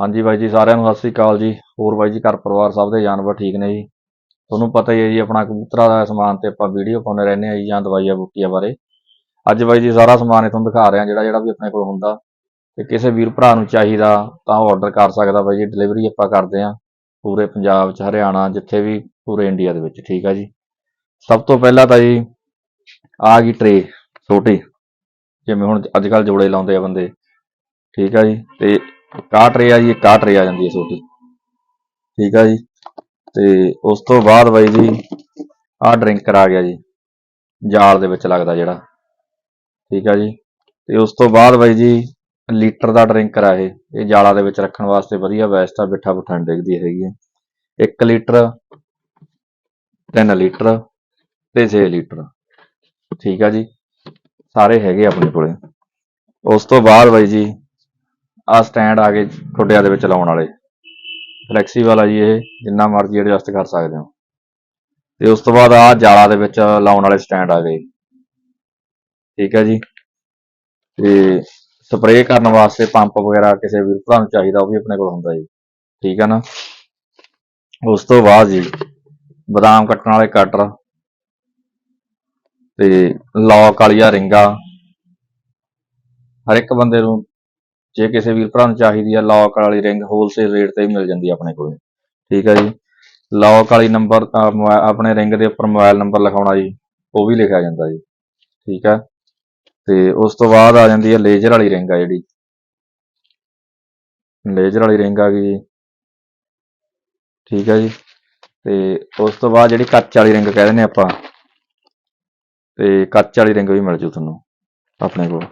ਹਾਂਜੀ ਬਾਈ ਜੀ, ਸਾਰਿਆਂ ਨੂੰ ਸਤਿ ਸ੍ਰੀ ਅਕਾਲ ਜੀ। ਹੋਰ ਬਾਈ ਜੀ, ਘਰ ਪਰਿਵਾਰ ਸਭ ਦੇ ਜਾਨਵਰ ਠੀਕ ਨੇ ਜੀ? ਤੁਹਾਨੂੰ ਪਤਾ ਹੀ ਹੈ ਜੀ, ਆਪਣਾ ਕਬੂਤਰਾਂ ਦਾ ਸਮਾਨ ਤੇ ਆਪਾਂ ਵੀਡੀਓ ਪਾਉਂਦੇ ਰਹਿੰਦੇ ਆ ਜੀ, ਜਾਂ ਦਵਾਈਆਂ ਬੂਟੀਆਂ ਬਾਰੇ। ਅੱਜ ਬਾਈ ਜੀ, ਸਾਰਾ ਸਮਾਨ ਇਹ ਤੁਹਾਨੂੰ ਦਿਖਾ ਰਿਹਾ, ਜਿਹੜਾ ਜਿਹੜਾ ਵੀ ਆਪਣੇ ਕੋਲ ਹੁੰਦਾ। ਤੇ ਕਿਸੇ ਵੀਰ ਭਰਾ ਨੂੰ ਚਾਹੀਦਾ, ਤਾਂ ਉਹ ਆਰਡਰ ਕਰ ਸਕਦਾ ਬਾਈ ਜੀ। ਡਿਲੀਵਰੀ ਆਪਾਂ ਕਰਦੇ ਆ ਪੂਰੇ ਪੰਜਾਬ 'ਚ, ਹਰਿਆਣਾ, ਜਿੱਥੇ ਵੀ ਪੂਰੇ ਇੰਡੀਆ ਦੇ ਵਿੱਚ, ਠੀਕ ਆ ਜੀ? ਸਭ ਤੋਂ ਪਹਿਲਾਂ ਤਾਂ ਜੀ, ਆ ਗਈ ਟਰੇ ਛੋਟੀ। ਜਿਵੇਂ ਹੁਣ ਅੱਜ ਕੱਲ ਜੋੜੇ ਲਾਉਂਦੇ ਆ ਬੰਦੇ। ਠੀਕ ਆ ਜੀ? ਤੇ ਕਾਹ ਟਰੇ ਆ ਜੀ ਇੱਕ ਆਹ ਆ ਜਾਂਦੀ ਹੈ ਛੋਟੀ। ਠੀਕ ਆ ਜੀ। ਤੇ ਉਸ ਤੋਂ ਬਾਅਦ ਬਾਈ ਜੀ, ਆਹ ਡਰਿੰਕਰ ਆ ਗਿਆ ਜੀ, ਜਾਲ ਦੇ ਵਿੱਚ ਲੱਗਦਾ ਜਿਹੜਾ। ਠੀਕ ਆ ਜੀ। ਤੇ ਉਸ ਤੋਂ ਬਾਅਦ ਬਾਈ ਜੀ, ਲੀਟਰ ਦਾ ਡਰਿੰਕਰ ਆ ਇਹ। ਇਹ ਜਾਲਾਂ ਦੇ ਵਿੱਚ ਰੱਖਣ ਵਾਸਤੇ ਵਧੀਆ ਵੈਸਟਾ ਆ ਬਿੱਠਾ ਬੁੱਠਾ ਡਿੱਗਦੀ ਹੈਗੀ ਹੈ। 1 ਲੀਟਰ 3 ਲੀਟਰ ਤੇ 6 ਲੀਟਰ। ਠੀਕ ਆ ਜੀ। ਸਾਰੇ ਹੈਗੇ ਆਪਣੇ ਕੋਲੇ। ਉਸ ਤੋਂ ਬਾਅਦ ਬਾਈ ਜੀ ਆ ਸਟੈਂਡ ਆ ਗਏ ਖੁੱਡਿਆਂ ਦੇ ਵਿੱਚ ਲਾਉਣ ਵਾਲੇ। ਫਲੈਕਸੀਬਲ ਆ ਜੀ ਇਹ, ਜਿੰਨਾ ਮਰਜ਼ੀ ਐਡਜਸਟ ਕਰ ਸਕਦੇ ਹੋ। ਤੇ ਉਸ ਤੋਂ ਬਾਅਦ ਆ ਜਾਲਾ ਦੇ ਵਿੱਚ ਲਾਉਣ ਵਾਲੇ ਸਟੈਂਡ ਆ ਗਏ। ਠੀਕ ਹੈ ਜੀ। ਤੇ ਸਪਰੇਅ ਕਰਨ ਵਾਸਤੇ ਪੰਪ ਵਗੈਰਾ ਕਿਸੇ ਵੀਰ ਭਰਾ ਨੂੰ ਚਾਹੀਦਾ, ਉਹ ਵੀ ਆਪਣੇ ਕੋਲ ਹੁੰਦਾ ਜੀ। ਠੀਕ ਹੈ ਨਾ? ਉਸ ਤੋਂ ਬਾਅਦ ਜੀ, ਬਦਾਮ ਕੱਟਣ ਵਾਲੇ ਕਟਰ ਤੇ ਲੌਕ ਵਾਲੀਆਂ ਰਿੰਗਾਂ। ਹਰ ਇੱਕ ਬੰਦੇ ਨੂੰ ਜੇ ਕਿਸੇ ਵੀਰ ਭਰਾ ਨੂੰ ਚਾਹੀਦੀ ਆ ਲੌਕ ਵਾਲੀ ਰਿੰਗ ਹੋਲਸੇਲ ਰੇਟ ਤੇ ਵੀ ਮਿਲ ਜਾਂਦੀ ਆ ਆਪਣੇ ਕੋਲੇ। ਠੀਕ ਹੈ ਜੀ? ਲੌਕ ਵਾਲੀ ਨੰਬਰ ਆਪਣੇ ਰਿੰਗ ਦੇ ਉੱਪਰ ਮੋਬਾਈਲ ਨੰਬਰ ਲਿਖਾਉਣਾ ਜੀ, ਉਹ ਵੀ ਲਿਖਿਆ ਜਾਂਦਾ ਜੀ। ਠੀਕ ਹੈ ਤੇ ਉਸ ਤੋਂ ਬਾਅਦ ਆ ਜਾਂਦੀ ਹੈ ਲੇਜ਼ਰ ਵਾਲੀ ਰਿੰਗ ਆ ਜਿਹੜੀ। ਲੇਜ਼ਰ ਵਾਲੀ ਰਿੰਗ ਆ ਗਈ ਜੀ। ਠੀਕ ਹੈ ਜੀ? ਤੇ ਉਸ ਤੋਂ ਬਾਅਦ ਜਿਹੜੀ ਕੱਚ ਵਾਲੀ ਰਿੰਗ ਕਹਿ ਦਿੰਦੇ ਆਪਾਂ, ਤੇ ਕੱਚ ਵਾਲੀ ਰਿੰਗ ਵੀ ਮਿਲ ਜੂ ਤੁਹਾਨੂੰ, ਆਪਣੇ ਕੋਲ।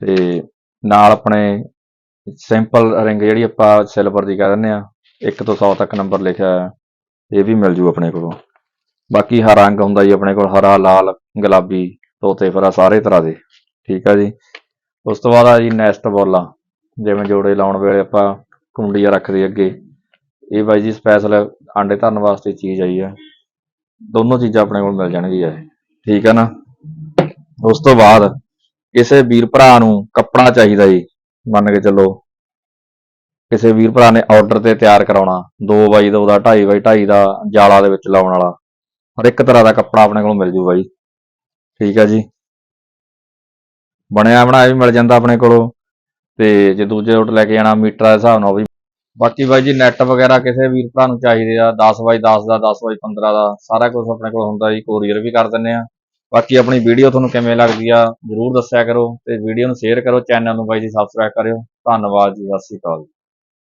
ਤੇ ਨਾਲ ਆਪਣੇ ਸਿੰਪਲ ਰਿੰਗ ਜਿਹੜੀ ਆਪਾਂ ਸਿਲਵਰ ਦੀ ਕਹਿ ਦਿੰਦੇ ਆ 1 ਤੋਂ 100 ਤੱਕ ਨੰਬਰ ਲਿਖਿਆ ਹੈ ਇਹ ਵੀ ਮਿਲ ਜੂ ਆਪਣੇ ਕੋਲੋਂ। ਬਾਕੀ ਹਰਾ ਰੰਗ ਹੁੰਦਾ ਜੀ ਆਪਣੇ ਕੋਲ, ਹਰਾ, ਲਾਲ, ਗੁਲਾਬੀ, ਤੋਤੇ, ਫਰਾ ਸਾਰੇ ਤਰ੍ਹਾਂ ਦੇ, ਠੀਕ ਆ ਜੀ। ਉਸ ਤੋਂ ਬਾਅਦ ਆ ਜੀ ਨੈਸਟ ਬੋਲਾ ਜਿਵੇਂ ਜੋੜੇ ਲਾਉਣ ਵੇਲੇ ਆਪਾਂ ਕੁੰਡੀਆਂ ਰੱਖਦੇ ਅੱਗੇ। ਇਹ ਬਾਈ ਜੀ ਸਪੈਸ਼ਲ ਆਂਡੇ ਧਰਨ ਵਾਸਤੇ ਚੀਜ਼ ਆਈ ਆ ਦੋਨੋਂ ਚੀਜ਼ਾਂ ਆਪਣੇ ਕੋਲ ਮਿਲ ਜਾਣਗੀਆਂ ਠੀਕ ਆ ਨਾ? ਉਸ ਤੋਂ ਬਾਅਦ ਕਿਸੇ ਵੀਰ ਭਰਾ ਨੂੰ ਕੱਪੜਾ ਚਾਹੀਦਾ ਜੀ, ਮੰਨ ਕੇ ਚੱਲੋ। ਕਿਸੇ ਵੀਰ ਭਰਾ ਨੇ ਆਰਡਰ ਤੇ ਤਿਆਰ ਕਰਾਉਣਾ 2 ਬਾਈ 2 ਦਾ 2.5 ਬਾਈ 2.5 ਦਾ ਜਾਲਾ ਦੇ ਵਿੱਚ ਲਾਉਣ ਵਾਲਾ। ਹਰ ਇੱਕ ਤਰ੍ਹਾਂ ਦਾ ਕੱਪੜਾ ਆਪਣੇ ਕੋਲ ਮਿਲ ਜੂਗਾ ਜੀ ਠੀਕ ਹੈ ਜੀ। ਬਣਿਆ ਬਣਾਇਆ ਵੀ ਮਿਲ ਜਾਂਦਾ ਆਪਣੇ ਕੋਲੋਂ। ਤੇ ਜੇ ਦੂਜੇ ਰੋਟ ਲੈ ਕੇ ਜਾਣਾ, ਮੀਟਰ ਦੇ ਹਿਸਾਬ ਨਾਲ ਉਹ ਵੀ। ਬਾਕੀ ਬਾਈ ਜੀ ਨੈਟ ਵਗੈਰਾ ਕਿਸੇ ਵੀਰ ਭਰਾ ਨੂੰ ਚਾਹੀਦੇ ਆ 10 ਬਾਈ 10 ਦਾ 10 ਬਾਈ 15 ਦਾ, ਸਾਰਾ ਕੁਝ ਆਪਣੇ ਕੋਲ ਹੁੰਦਾ ਜੀ ਕੋਰੀਅਰ ਵੀ ਕਰ ਦਿੰਨੇ ਆ। ਬਾਕੀ ਆਪਣੀ ਵੀਡੀਓ ਤੁਹਾਨੂੰ ਕਿਵੇਂ ਲੱਗਦੀ ਆ, ਜਰੂਰ ਦੱਸਿਆ ਕਰੋ ਤੇ ਵੀਡੀਓ ਨੂੰ ਸ਼ੇਅਰ ਕਰੋ ਚੈਨਲ ਨੂੰ ਬਾਈ ਜੀ ਸਬਸਕ੍ਰਾਈਬ ਕਰਿਓ। ਧੰਨਵਾਦ ਜੀ, ਸਤਿ ਸ਼੍ਰੀ ਅਕਾਲ।